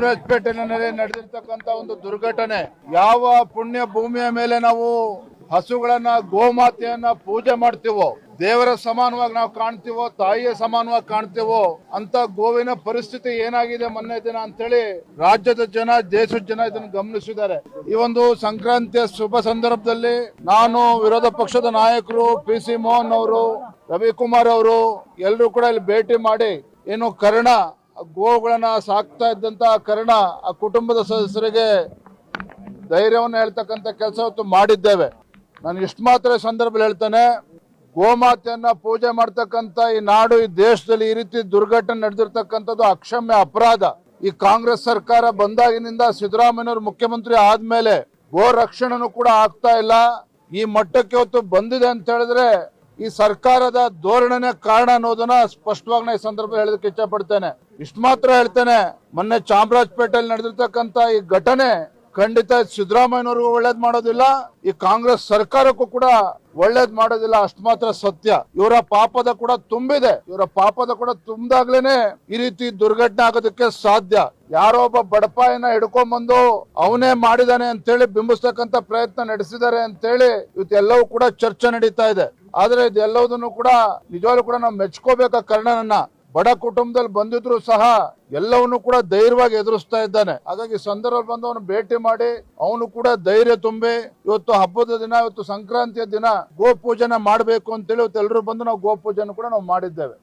ಚಾಮರಾಜಪೇಟೆನಲ್ಲಿ ನಡೆದಿರ್ತಕ್ಕಂತ ಒಂದು ದುರ್ಘಟನೆ. ಯಾವ ಪುಣ್ಯ ಭೂಮಿಯ ಮೇಲೆ ನಾವು ಹಸುಗಳನ್ನ, ಗೋಮಾತೆಯನ್ನ ಪೂಜೆ ಮಾಡ್ತೀವೋ, ದೇವರ ಸಮಾನವಾಗಿ ನಾವು ಕಾಣ್ತೀವೋ, ತಾಯಿಯ ಸಮಾನವಾಗಿ ಕಾಣ್ತೀವೋ, ಅಂತ ಗೋವಿನ ಪರಿಸ್ಥಿತಿ ಏನಾಗಿದೆ ಮೊನ್ನೆ ದಿನ ಅಂತೇಳಿ ರಾಜ್ಯದ ಜನ, ದೇಶದ ಜನ ಇದನ್ನು ಗಮನಿಸಿದ್ದಾರೆ. ಈ ಒಂದು ಸಂಕ್ರಾಂತಿಯ ಶುಭ ಸಂದರ್ಭದಲ್ಲಿ ನಾನು ವಿರೋಧ ಪಕ್ಷದ ನಾಯಕರು ಪಿ ಸಿ ಮೋಹನ್ ಅವರು, ರವಿಕುಮಾರ್ ಅವರು ಎಲ್ಲರೂ ಕೂಡ ಇಲ್ಲಿ ಭೇಟಿ ಮಾಡಿ, ಏನು ಕರ್ಣ ಆ ಗೋವುಗಳನ್ನ ಸಾಕ್ತಾ ಇದ್ದಂತ ಕರ್ಣ ಆ ಕುಟುಂಬದ ಸದಸ್ಯರಿಗೆ ಧೈರ್ಯವನ್ನು ಹೇಳ್ತಕ್ಕಂಥ ಕೆಲಸ ಇವತ್ತು ಮಾಡಿದ್ದೇವೆ. ನಾನು ಇಷ್ಟು ಮಾತ್ರ ಸಂದರ್ಭದಲ್ಲಿ ಹೇಳ್ತೇನೆ, ಗೋಮಾತೆಯನ್ನ ಪೂಜೆ ಮಾಡ್ತಕ್ಕಂಥ ಈ ನಾಡು, ಈ ದೇಶದಲ್ಲಿ ಈ ರೀತಿ ದುರ್ಘಟನೆ ನಡೆದಿರ್ತಕ್ಕಂಥದ್ದು ಅಕ್ಷಮ್ಯ ಅಪರಾಧ. ಈ ಕಾಂಗ್ರೆಸ್ ಸರ್ಕಾರ ಬಂದಾಗಿನಿಂದ ಸಿದ್ದರಾಮಯ್ಯವರು ಮುಖ್ಯಮಂತ್ರಿ ಆದ್ಮೇಲೆ ಗೋ ರಕ್ಷಣೆನೂ ಕೂಡ ಆಗ್ತಾ ಇಲ್ಲ. ಈ ಮಟ್ಟಕ್ಕೆ ಹೊತ್ತು ಬಂದಿದೆ ಅಂತ ಹೇಳಿದ್ರೆ ಈ ಸರ್ಕಾರದ ಧೋರಣೆನೇ ಕಾರಣ ಅನ್ನೋದನ್ನ ಸ್ಪಷ್ಟವಾಗಿ ನಾ ಈ ಸಂದರ್ಭ ಹೇಳೋದಕ್ಕೆ ಇಚ್ಛಪಡ್ತೇನೆ. ಇಷ್ಟು ಮಾತ್ರ ಹೇಳ್ತೇನೆ, ಮೊನ್ನೆ ಚಾಮರಾಜಪೇಟೆಯಲ್ಲಿ ನಡೆದಿರ್ತಕ್ಕಂತ ಈ ಘಟನೆ ಖಂಡಿತ ಸಿದ್ದರಾಮಯ್ಯನವ್ರಿಗೂ ಒಳ್ಳೇದ್ ಮಾಡೋದಿಲ್ಲ, ಈ ಕಾಂಗ್ರೆಸ್ ಸರ್ಕಾರಕ್ಕೂ ಕೂಡ ಒಳ್ಳೇದ್ ಮಾಡೋದಿಲ್ಲ, ಅಷ್ಟು ಮಾತ್ರ ಸತ್ಯ. ಇವರ ಪಾಪದ ಕೂಡ ತುಂಬಿದೆ. ಇವರ ಪಾಪದ ಕೂಡ ತುಂಬಿದಾಗ್ಲೇನೆ ಈ ರೀತಿ ದುರ್ಘಟನೆ ಆಗೋದಕ್ಕೆ ಸಾಧ್ಯ. ಯಾರೋ ಒಬ್ಬ ಬಡಪಾಯಿನ ಹಿಡ್ಕೊಂಡ್ಬಂದು ಅವನೇ ಮಾಡಿದಾನೆ ಅಂತೇಳಿ ಬಿಂಬಿಸ್ತಕ್ಕಂತ ಪ್ರಯತ್ನ ನಡೆಸಿದ್ದಾರೆ ಅಂತೇಳಿ ಇವತ್ತೆಲ್ಲವೂ ಕೂಡ ಚರ್ಚೆ ನಡೀತಾ ಇದೆ. ಆದ್ರೆ ಇದೆಲ್ಲವುದನ್ನು ಕೂಡ ನಿಜವಾಗ್ಲೂ ಕೂಡ ನಾವು ಮೆಚ್ಕೋಬೇಕ ಕರ್ಣನನ್ನ ಬಡ ಕುಟುಂಬದಲ್ಲಿ ಬಂದಿದ್ರು ಸಹ ಎಲ್ಲವನ್ನು ಕೂಡ ಧೈರ್ಯವಾಗಿ ಎದುರಿಸ್ತಾ ಇದ್ದಾನೆ. ಹಾಗಾಗಿ ಸಂದರ್ಭ ಬಂದು ಅವನು ಭೇಟಿ ಮಾಡಿ ಅವನು ಕೂಡ ಧೈರ್ಯ ತುಂಬಿ ಇವತ್ತು ಹಬ್ಬದ ದಿನ, ಇವತ್ತು ಸಂಕ್ರಾಂತಿಯ ದಿನ ಗೋ ಮಾಡಬೇಕು ಅಂತೇಳಿ ಇವತ್ತು ಎಲ್ಲರೂ ಬಂದು ನಾವು ಗೋ ಪೂಜೆನ ಕೂಡ ನಾವು ಮಾಡಿದ್ದೇವೆ.